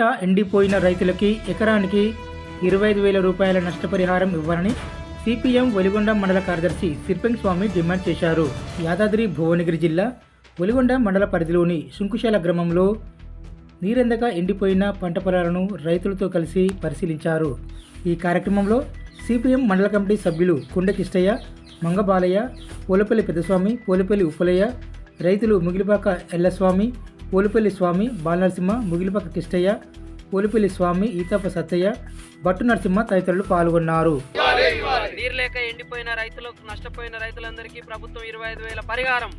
పంట ఎండిపోయిన రైతులకి ఎకరానికి ఇరవై ఐదు వేల రూపాయల నష్టపరిహారం ఇవ్వాలని సిపిఎం వెలిగొండ మండల కార్యదర్శి సిర్పెంగ్ స్వామి డిమాండ్ చేశారు. యాదాద్రి భువనగిరి జిల్లా వెలిగొండ మండల పరిధిలోని శుంకుశాల గ్రామంలో నీరెందక ఎండిపోయిన పంట పొలాలను రైతులతో కలిసి పరిశీలించారు. ఈ కార్యక్రమంలో సిపిఎం మండల కమిటీ సభ్యులు కుండ కిష్టయ్య మంగబాలయ్య పోలపల్లి పెద్దస్వామి పోలపల్లి ఉప్పలయ్య రైతులు ముగిలిపాక ఎల్లస్వామి పోలిపల్లి స్వామి బాలనరసింహ ముగిలిపాక కిష్టయ్య పోలిపల్లి స్వామి ఈతప్ప సత్తయ్య భట్టు నరసింహ తదితరులు పాల్గొన్నారు. నీరు లేక ఎండిపోయిన రైతులకు నష్టపోయిన రైతులందరికీ ప్రభుత్వం ఇరవై ఐదు వేల పరిహారం.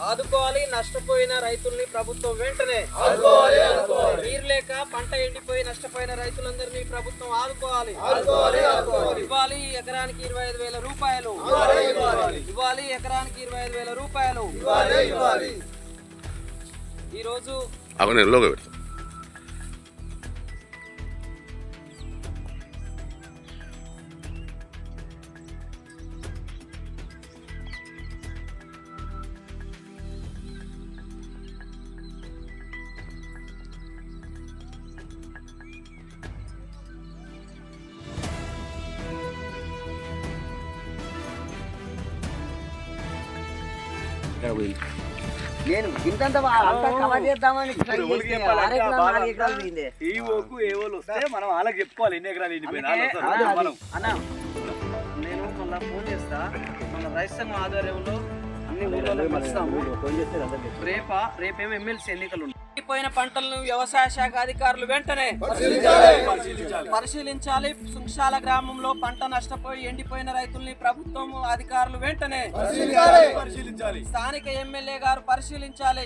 ఆదుకోవాలి నష్టపోయిన రైతుల్ని ప్రభుత్వం వెంటనే నీరు లేక పంట ఎండిపోయి నష్టపోయిన రైతులందరినీ ప్రభుత్వం ఆదుకోవాలి. ఇవ్వాలి ఎకరానికి ఇరవై ఐదు వేల రూపాయలు. ఇవ్వాలి ఎకరానికి ఇరవై ఐదు వేల రూపాయలు. ఈ రోజు నేను ఇంతంత అంతా కవర్ చేద్దామని ట్రై చేస్తే ఆరు ఎకరాలు, నాలుగు ఎకరాలు దిగింది. ఈ ఓకు ఏ వాళ్ళు వస్తే మనం వాళ్ళకి చెప్పుకోవాలి. ఎన్ని ఎకరాలు ఎండిపోయినా వాళ్ళు వస్తారు. అందుకే అదే మనం. అన్న నేను మళ్ళీ ఫోన్ చేస్తా. మన సంఘం ఆధ్వర్యంలో అన్ని ఊళ్ళో రేపా రేపేమో ఎమ్మెల్సీ ఎన్నికలు ఉన్నాయి. ఎండిపోయిన పంటలను వ్యవసాయ శాఖ అధికారులు వెంటనే పరిశీలించాలి. సుంక్షాల గ్రామంలో పంట నష్టపోయి ఎండిపోయిన రైతుల్ని ప్రభుత్వం అధికారులు వెంటనే పరిశీలించాలి. స్థానిక ఎమ్మెల్యే గారు పరిశీలించాలి.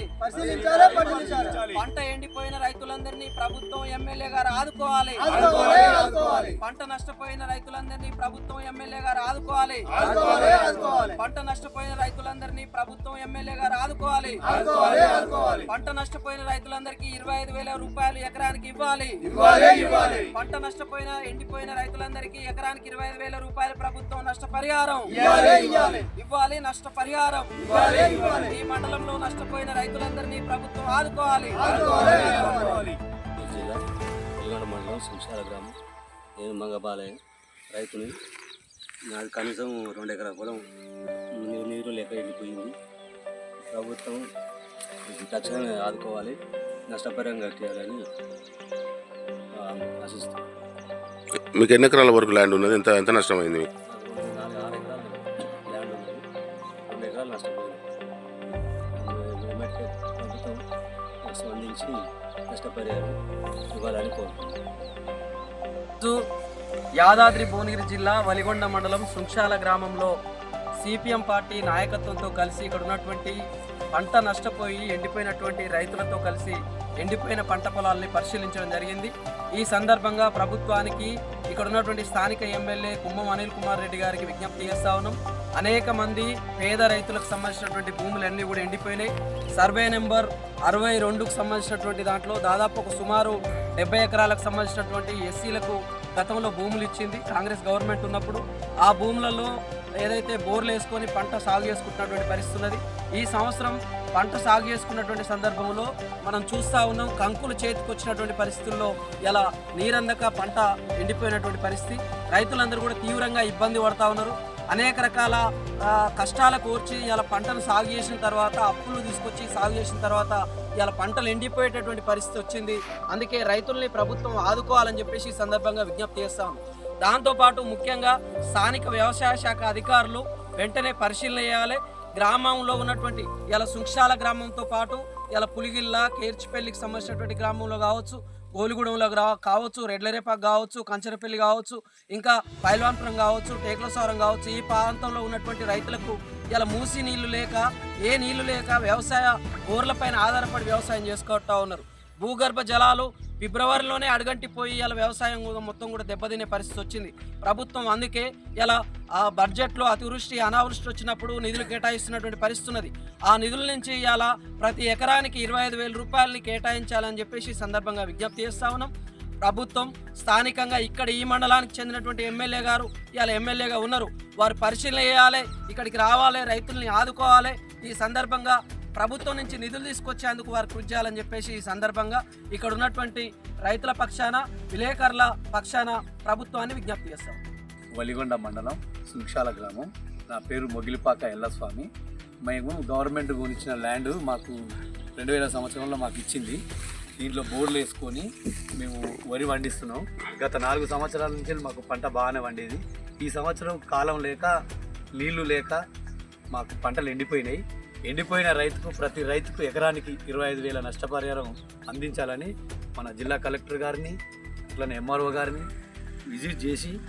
పంట ఎండిపోయిన రైతులందరినీ ప్రభుత్వం ఎమ్మెల్యే గారు ఆదుకోవాలి. పంట నష్టపోయిన రైతులందరినీ ప్రభుత్వం ఎమ్మెల్యే గారు ఆదుకోవాలి. పంట నష్టపోయిన రైతులందరినీ ప్రభుత్వం ఎమ్మెల్యే గారు ఆదుకోవాలి. పంట నష్టపోయిన రైతులందరికీ ఇరవై ఐదు వేల రూపాయలు ఎకరానికి ఇవ్వాలి. పంట నష్టపోయిన ఎండిపోయిన రైతులందరికీ ఎకరానికి ఇరవై ఐదు వేల రూపాయల ప్రభుత్వం నష్టపరిహారం. ఇవ్వాలి నష్టపరిహారం. ఈ మండలంలో నష్టపోయిన రైతులందరినీ ప్రభుత్వం ఆదుకోవాలి. వెలుగొండ మండలం గ్రామం. నేను మంగబాలయ్య రైతుని నాది కనీసం రెండు ఎకరాల పొలం నీరు నీరు లేక వెళ్ళిపోయింది ప్రభుత్వం తక్షణమే ఆదుకోవాలి నష్టపరిహారం కట్టేయాలని ఆశిస్తాను మీకు ఎన్ని ఎకరాల వరకు ల్యాండ్ ఉన్నది? ఎంత ఎంత నష్టమైంది మీకు? నాకు రెండు నాలుగు ఆరు ఎకరాలు ల్యాండ్ ఉంది రెండు ఎకరాలు నష్టపోయింది వెంటనే ప్రభుత్వం స్పందించి నష్టపరిహారం ఇవ్వాలని కోరుకుంటున్నాను రోజు యాదాద్రి భువనగిరి జిల్లా వలిగొండ మండలం సుంక్షాల గ్రామంలో సిపిఎం పార్టీ నాయకత్వంతో కలిసి ఇక్కడ ఉన్నటువంటి పంట నష్టపోయి ఎండిపోయినటువంటి రైతులతో కలిసి ఎండిపోయిన పంట పొలాల్ని పరిశీలించడం జరిగింది. ఈ సందర్భంగా ప్రభుత్వానికి ఇక్కడ ఉన్నటువంటి స్థానిక ఎమ్మెల్యే కుమ్మం అనిల్ కుమార్ రెడ్డి గారికి విజ్ఞప్తి చేస్తా ఉన్నాం. అనేక మంది పేద రైతులకు సంబంధించినటువంటి భూములన్నీ కూడా ఎండిపోయినాయి. సర్వే నెంబర్ అరవై రెండుకు సంబంధించినటువంటి దాంట్లో దాదాపు ఒక సుమారు డెబ్బై ఎకరాలకు సంబంధించినటువంటి ఎస్సీలకు గతంలో భూములు ఇచ్చింది కాంగ్రెస్ గవర్నమెంట్ ఉన్నప్పుడు ఆ భూములలో ఏదైతే బోర్లు వేసుకొని పంట సాగు చేసుకుంటున్నటువంటి పరిస్థితి ఉన్నది. ఈ సంవత్సరం పంట సాగు చేసుకున్నటువంటి సందర్భంలో మనం చూస్తూ ఉన్నాం కంకులు చేతికొచ్చినటువంటి పరిస్థితుల్లో ఇలా నీరందక పంట ఎండిపోయినటువంటి పరిస్థితి. రైతులందరూ కూడా తీవ్రంగా ఇబ్బంది పడతా ఉన్నారు. అనేక రకాల కష్టాలు కష్టాల కోర్చి ఇలా పంటను సాగు చేసిన తర్వాత అప్పులు తీసుకొచ్చి సాగు చేసిన తర్వాత ఇలా పంటలు ఎండిపోయేటటువంటి పరిస్థితి వచ్చింది. అందుకే రైతుల్ని ప్రభుత్వం ఆదుకోవాలని చెప్పేసి ఈ సందర్భంగా విజ్ఞప్తి చేస్తాం. దాంతోపాటు ముఖ్యంగా స్థానిక వ్యవసాయ శాఖ అధికారులు వెంటనే పరిశీలన చేయాలి. గ్రామంలో ఉన్నటువంటి ఇలా సుంక్షాల గ్రామంతో పాటు ఇలా పులిగిల్ల కేర్చిపల్లికి సంబంధించినటువంటి గ్రామంలో కావచ్చు గోలిగూడెంలో రా కావచ్చు రెడ్లరేపాకు కావచ్చు కంచరపల్లి కావచ్చు ఇంకా పైల్వాన్పురం కావచ్చు టేకులసవరం కావచ్చు ఈ ప్రాంతంలో ఉన్నటువంటి రైతులకు ఇలా మూసి నీళ్ళు లేక ఏ నీళ్ళు లేక వ్యవసాయ ఊర్లపైన ఆధారపడి వ్యవసాయం చేసుకుంటా ఉన్నారు. భూగర్భ జలాలు ఫిబ్రవరిలోనే అడుగంటిపోయి ఇలా వ్యవసాయం కూడా మొత్తం కూడా దెబ్బతినే పరిస్థితి వచ్చింది. ప్రభుత్వం అందుకే ఇలా ఆ బడ్జెట్లో అతివృష్టి అనావృష్టి వచ్చినప్పుడు నిధులు కేటాయిస్తున్నటువంటి పరిస్థితి ఉన్నది. ఆ నిధుల నుంచి ఇలా ప్రతి ఎకరానికి ఇరవై ఐదు వేల రూపాయలని కేటాయించాలని చెప్పేసి సందర్భంగా విజ్ఞప్తి చేస్తా ఉన్నాం. ప్రభుత్వం స్థానికంగా ఇక్కడ ఈ మండలానికి చెందినటువంటి ఎమ్మెల్యే గారు ఇవాళ ఎమ్మెల్యేగా ఉన్నారు. వారు పరిశీలన చేయాలి ఇక్కడికి రావాలి రైతుల్ని ఆదుకోవాలి. ఈ సందర్భంగా ప్రభుత్వం నుంచి నిధులు తీసుకొచ్చేందుకు వారు కృషి చేయాలని చెప్పేసి ఈ సందర్భంగా ఇక్కడ ఉన్నటువంటి రైతుల పక్షాన విలేకరుల పక్షాన ప్రభుత్వాన్ని విజ్ఞప్తి చేస్తాం. వలిగొండ మండలం సుక్షాల గ్రామం. నా పేరు మొగిలిపాక ఎల్లస్వామి. మేము గవర్నమెంట్ గురించిన ల్యాండ్ మాకు రెండు వేల సంవత్సరంలో మాకు ఇచ్చింది. దీంట్లో బోర్లు వేసుకొని మేము వరి పండిస్తున్నాం. గత నాలుగు సంవత్సరాల నుంచి మాకు పంట బాగానే పండేది. ఈ సంవత్సరం కాలం లేక నీళ్ళు లేక మాకు పంటలు ఎండిపోయినాయి. ఎండిపోయిన రైతుకు ప్రతి రైతుకు ఎకరానికి ఇరవై ఐదు వేల నష్టపరిహారం అందించాలని మన జిల్లా కలెక్టర్ గారిని అట్లనే ఎంఆర్ఓ గారిని విజిట్ చేసి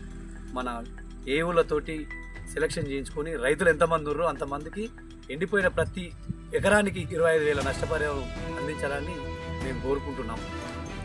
మన ఏవులతోటి సెలక్షన్ చేయించుకొని రైతులు ఎంతమంది ఉన్నారో అంతమందికి ఎండిపోయిన ప్రతి ఎకరానికి ఇరవై ఐదు వేల నష్టపరిహారం అందించాలని మేము కోరుకుంటున్నాం.